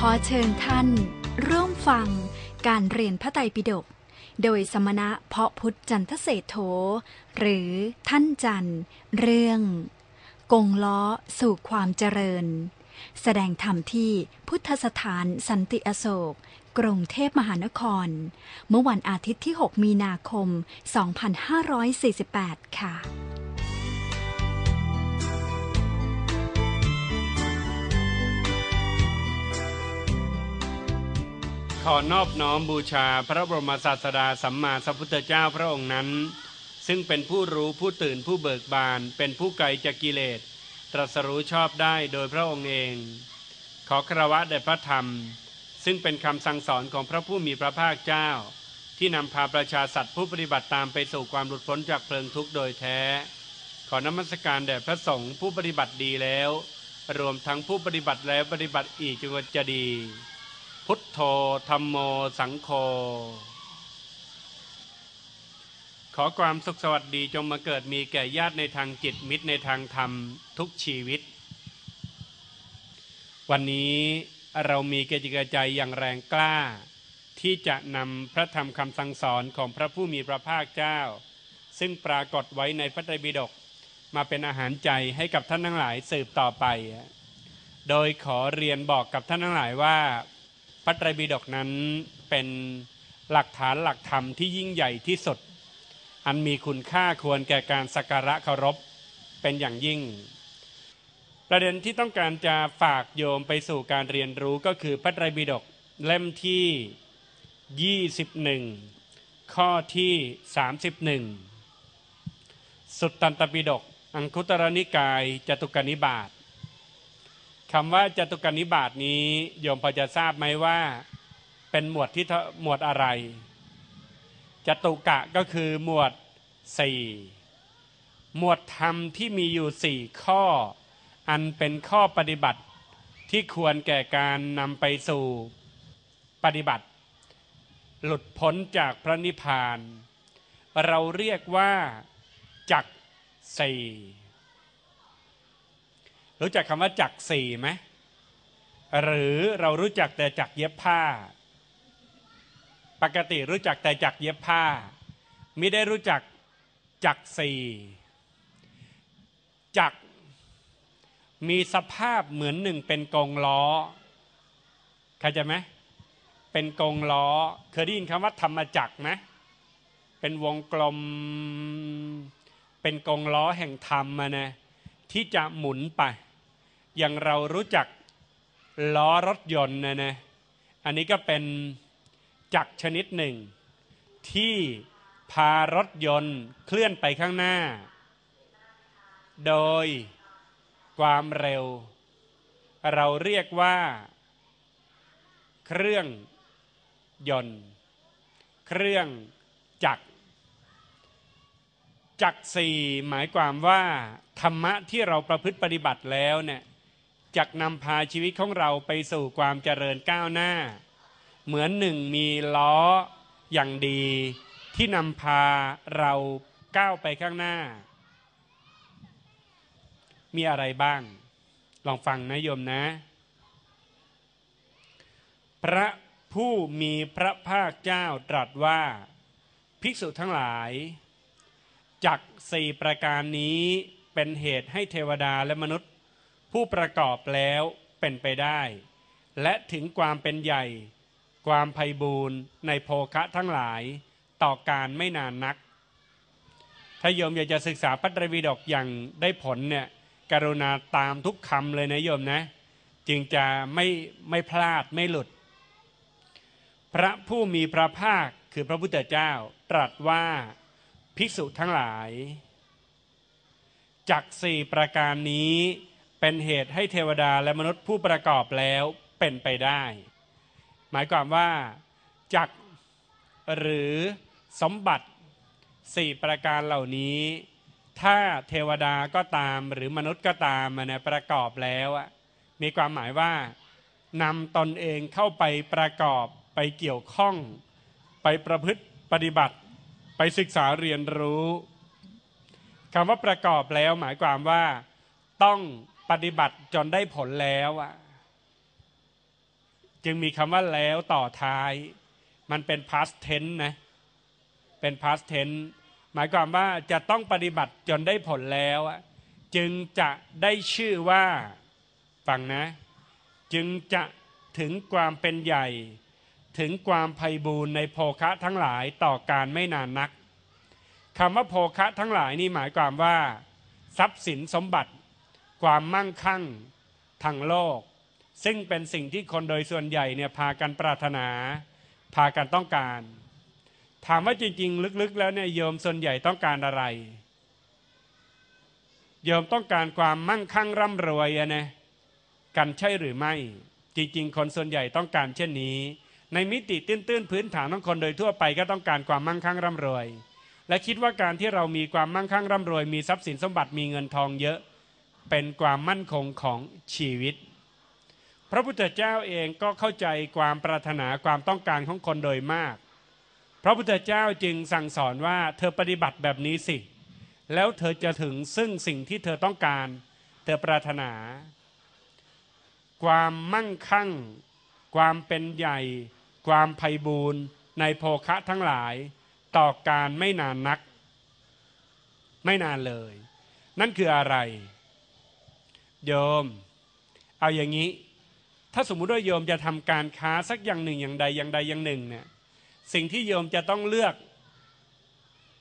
ขอเชิญท่าน ร่วมฟังการเรียนพระไตรปิฎกโดยสมณะเพาะพุทธจันทเศโธหรือท่านจันเรื่อง กงล้อสู่ความเจริญ แสดงธรรมที่พุทธสถานสันติอโศก กรุงเทพมหานคร เมื่อวันอาทิตย์ที่ 6 มีนาคม 2548 ค่ะ ขอนอบน้อมบูชาพระบรมศาสดาสัมมาสัมพุทธเจ้าพระองค์นั้น ซึ่งเป็นผู้รู้ผู้ตื่นผู้เบิกบาน เป็นผู้ไกลจากกิเลส ตรัสรู้ชอบได้โดยพระองค์เอง ขอครวะแด่พระธรรม ซึ่งเป็นคำสั่งสอนของพระผู้มีพระภาคเจ้า ที่นำพาประชาสัตว์ผู้ปฏิบัติตามไปสู่ความหลุดพ้นจากเพลิงทุกข์โดยแท้ ขอนมัสการแด่พระสงฆ์ผู้ปฏิบัติดีแล้ว รวมทั้งผู้ปฏิบัติแล้วปฏิบัติอีกจนจะดี พุทโธธรรมโมสังโฆขอความสุขสวัสดีจงมาเกิดมีแก่ญาติในทางจิตมิตรในทางธรรมทุกชีวิต วันนี้เรามีเกจิกระใจอย่างแรงกล้า ที่จะนำพระธรรมคำสั่งสอนของพระผู้มีพระภาคเจ้า ซึ่งปรากฏไว้ในพระไตรปิฎกมาเป็นอาหารใจให้กับท่านทั้งหลายสืบต่อไป โดยขอเรียนบอกกับท่านทั้งหลายว่า พระไตรปิฎกนั้นเป็นหลักฐานหลักธรรมที่ยิ่งใหญ่ที่สุด อันมีคุณค่าควรแก่การสักการะเคารพเป็นอย่างยิ่ง ประเด็นที่ต้องการจะฝากโยมไปสู่การเรียนรู้ก็คือพระไตรปิฎกเล่มที่ 21 ข้อที่ 31 สุตตันตปิฎกอังคุตรนิกายจตุกนิบาต คำว่าจตุกนิบาตนี้โยมพอจะทราบไหมว่า เป็นหมวดที่หมวดอะไรจตุกะก็คือหมวดสี่หมวดธรรมที่มีอยู่สี่ข้อ อันเป็นข้อปฏิบัติที่ควรแก่การนำไปสู่ปฏิบัติ หลุดพ้นจากพระนิพพาน เราเรียกว่าจักสี่ รู้จักคำว่าจักสี่ไหมหรือเรารู้จักแต่จักเย็บผ้า ปกติรู้จักแต่จักเย็บผ้า ไม่ได้รู้จักจักสี่จักมีสภาพเหมือนหนึ่งเป็นกงล้อเข้าใจไหมเป็นกงล้อ เคยได้ยินคำว่าธรรมจักไหมเป็นวงกลม เป็นกงล้อแห่งธรรมนะที่จะหมุนไป อย่างเรารู้จักล้อรถยนต์นะนะอันนี้ก็เป็นจักรชนิดหนึ่ง ที่พารถยนต์เคลื่อนไปข้างหน้า โดยความเร็ว เราเรียกว่า เครื่องยนต์ เครื่องจักรจักรสี่หมายความว่า ธรรมะที่เราประพฤติปฏิบัติแล้วเนี่ย จักนำพาชีวิตของเราไปสู่ความเจริญก้าวหน้า เหมือนหนึ่งมีล้ออย่างดี ที่นำพาเราก้าวไปข้างหน้า มีอะไรบ้าง ลองฟังนะโยมนะ พระผู้มีพระภาคเจ้าตรัสว่า ภิกษุทั้งหลายจักสี่ประการนี้เป็นเหตุให้เทวดาและมนุษย์ ผู้ประกอบแล้วเป็นไปได้ และถึงความเป็นใหญ่ ความไพบูรณ์ในโภคะทั้งหลายต่อการไม่นานนัก ถ้าโยมอยากจะศึกษาพระไตรปิฎกอย่างได้ผลเนี่ยกรุณาตามทุกคำเลยนะโยมนะ จึงจะไม่ไม่พลาดไม่หลุด พระผู้มีพระภาคคือพระพุทธเจ้าตรัสว่าภิกษุทั้งหลายจากสี่ประการนี้ เป็นเหตุให้เทวดาและมนุษย์ผู้ประกอบแล้วเป็นไปได้ หมายความว่าจักหรือสมบัติสี่ประการเหล่านี้ ถ้าเทวดาก็ตามหรือมนุษย์ก็ตามนะประกอบแล้วมีความหมายว่านำตนเองเข้าไปประกอบไปเกี่ยวข้อง ไปประพฤติปฏิบัติ ไปศึกษาเรียนรู้คำว่าประกอบแล้วหมายความว่าต้อง ปฏิบัติจนได้ผลแล้วจึงมีคำว่าแล้วต่อท้าย มันเป็น past tense นะ เป็น past tense หมายความว่าจะต้องปฏิบัติจนได้ผลแล้วจึงจะได้ชื่อว่าฟังนะ จึงจะถึงความเป็นใหญ่ ถึงความไพบูรณ์ในโภคะทั้งหลายต่อการไม่นานนักคำว่าโภคะทั้งหลายนี่หมายความว่า ทรัพย์สินสมบัติ ความมั่งคั่งทางโลก ซึ่งเป็นสิ่งที่คนโดยส่วนใหญ่เนี่ยพากันปรารถนา พากันต้องการ ถามว่าจริง ๆ ลึกๆ แล้วเนี่ยโยมส่วนใหญ่ต้องการอะไรโยมต้องการความมั่งคั่งร่ำรวยอะนะกันใช่หรือไม่ จริง ๆ คนส่วนใหญ่ต้องการเช่นนี้ ในมิติตื้นๆพื้นฐานของคนโดยทั่วไปก็ต้องการความมั่งคั่งร่ำรวย และคิดว่าการที่เรามีความมั่งคั่งร่ำรวย มีทรัพย์สินสมบัติมีเงินทองเยอะ เป็นความมั่นคงของชีวิต พระพุทธเจ้าเองก็เข้าใจความปรารถนาความต้องการของคนโดยมาก พระพุทธเจ้าจึงสั่งสอนว่าเธอปฏิบัติแบบนี้สิ แล้วเธอจะถึงซึ่งสิ่งที่เธอต้องการ เธอปรารถนา ความมั่งคั่ง ความเป็นใหญ่ ความไพบูรณ์ในโภคะทั้งหลายต่อการไม่นานนัก ไม่นานเลย นั่นคืออะไร โยม เอาอย่างนี้ ถ้าสมมุติว่าโยมจะทำการค้าสักอย่างหนึ่งอย่างใดอย่างใดอย่างหนึ่งเนี่ยสิ่งที่โยมจะต้องเลือก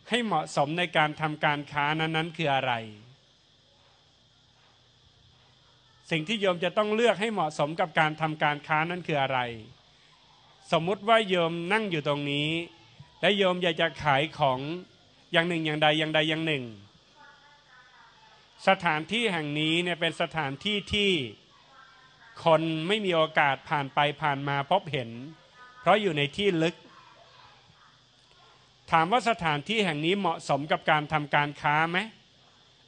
ให้เหมาะสมในการทำการค้านั้นๆคืออะไร สิ่งที่โยมจะต้องเลือกให้เหมาะสมกับการทำการค้านั้นคืออะไร สมมุติว่าโยมนั่งอยู่ตรงนี้ และโยมอยากจะขายของอย่างหนึ่งอย่างใดอย่างใดอย่างหนึ่ง สถานที่แห่งนี้เนี่ยเป็นสถานที่ที่คนไม่มีโอกาสผ่านไปผ่านมาพบเห็น เพราะอยู่ในที่ลึก ถามว่าสถานที่แห่งนี้เหมาะสมกับการทำการค้าไหม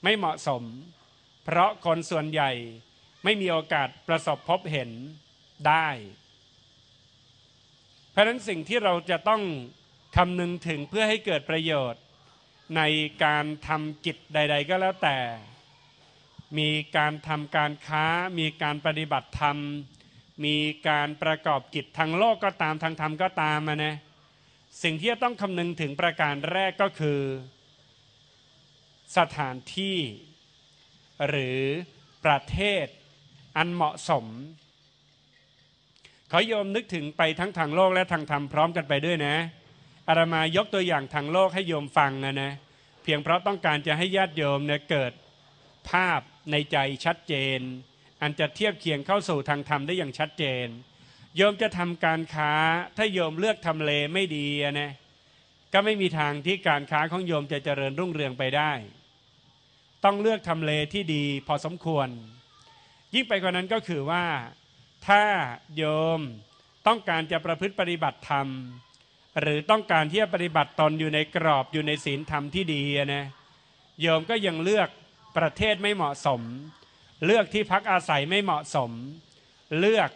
ไม่เหมาะสม เพราะคนส่วนใหญ่ไม่มีโอกาสประสบพบเห็นได้ เพราะนั้นสิ่งที่เราจะต้องคำนึงถึงเพื่อให้เกิดประโยชน์ในการทำกิจใด ๆ ก็แล้วแต่ มีการทำการค้า มีการปฏิบัติธรรม มีการประกอบกิจทางโลกก็ตามทางธรรมก็ตามมานะสิ่งที่จะต้องคำนึงถึงประการแรกก็คือ สถานที่ หรือประเทศอันเหมาะสมขอโยมนึกถึงไปทั้งทางโลกและทางธรรมพร้อมกันไปด้วยนะ อารมายกตัวอย่างทางโลกให้โยมฟังนะนะ เพียงเพราะต้องการจะให้ญาติโยมเนี่ยเกิดภาพ ในใจชัดเจน อันจะเทียบเคียงเข้าสู่ทางธรรมได้อย่างชัดเจน โยมจะทำการค้าถ้าโยมเลือกทำเลไม่ดีนะก็ไม่มีทางที่การค้าของโยมจะเจริญรุ่งเรืองไปได้ ต้องเลือกทำเลที่ดีพอสมควร ยิ่งไปกว่านั้นก็คือว่า ถ้าโยมต้องการจะประพฤติปฏิบัติธรรม หรือต้องการที่จะปฏิบัติตนอยู่ในกรอบอยู่ในศีลธรรมที่ดีนะโยมก็ยังเลือก ประเทศไม่เหมาะสม เลือกที่พักอาศัยไม่เหมาะสม เลือก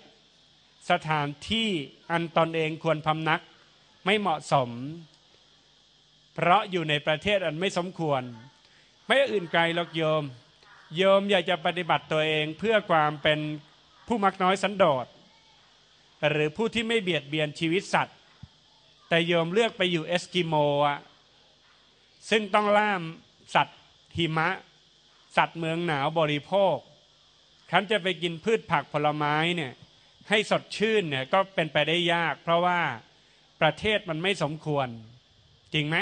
สถานที่อันตนเองควรพำนักไม่เหมาะสม เพราะอยู่ในประเทศอันไม่สมควร ไม่อื่นไกลหรอกโยม โยมอยากจะปฏิบัติตัวเองเพื่อความเป็นผู้มักน้อยสันโดษหรือผู้ที่ไม่เบียดเบียนชีวิตสัตว์ แต่โยมเลือกไปอยู่เอสกิโมอะซึ่งต้องล่ามสัตว์หิมะ สัตว์เมืองหนาวบริโภคคันจะไปกินพืชผักผลไม้เนี่ยให้สดชื่นเนี่ยก็เป็นไปได้ยาก เพราะว่าประเทศมันไม่สมควร จริงไหม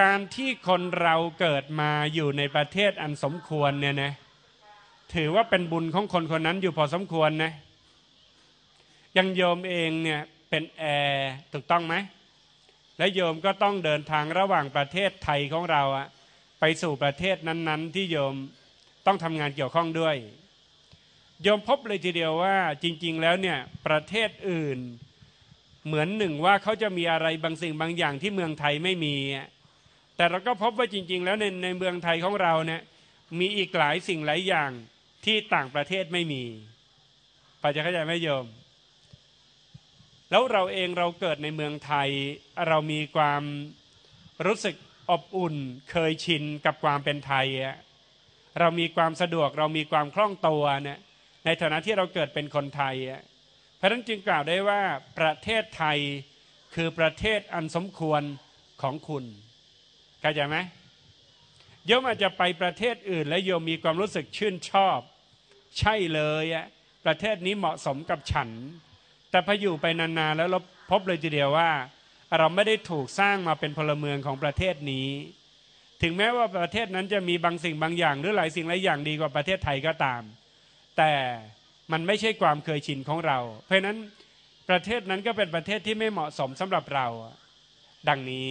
การที่คนเราเกิดมาอยู่ในประเทศอันสมควรเนี่ยนะถือว่าเป็นบุญของคนคนนั้นอยู่พอสมควรนะยังโยมเองเนี่ยเป็นแอร์ถูกต้องไหมและโยมก็ต้องเดินทางระหว่างประเทศไทยของเราอะ ไปสู่ประเทศนั้น ๆ ที่โยมต้องทำงานเกี่ยวข้องด้วยยอมพบเลยทีเดียวว่าจริง ๆ แล้วเนี่ยประเทศอื่น เหมือนหนึ่งว่าเขาจะมีอะไรบางสิ่งบางอย่างที่เมืองไทยไม่มี แต่เราก็พบว่าจริง ๆ แล้วในในเมืองไทยของเราเนี่ยมีอีกหลายสิ่งหลายอย่างที่ต่างประเทศไม่มีพอจะเข้าใจไหมโยม แล้วเราเองเราเกิดในเมืองไทย เรามีความรู้สึก อบอุ่นเคยชินกับความเป็นไทย เรามีความสะดวกเรามีความคล่องตัวเนี่ยในฐานะที่เราเกิดเป็นคนไทย เพราะฉะนั้นจึงกล่าวได้ว่าประเทศไทยคือประเทศอันสมควรของคุณเข้าใจไหมโยมอาจจะไปประเทศอื่น และโยมมีความรู้สึกชื่นชอบ ใช่เลยอะประเทศนี้เหมาะสมกับฉัน แต่พออยู่ไปนานๆแล้วเราพบเลยทีเดียวว่า เราไม่ได้ถูกสร้างมาเป็นพลเมืองของประเทศนี้ ถึงแม้ว่าประเทศนั้นจะมีบางสิ่งบางอย่าง หรือหลายสิ่งหลายอย่างดีกว่าประเทศไทยก็ตาม แต่มันไม่ใช่ความเคยชินของเรา เพราะนั้นประเทศนั้นก็เป็นประเทศที่ไม่เหมาะสมสำหรับเรา ดังนี้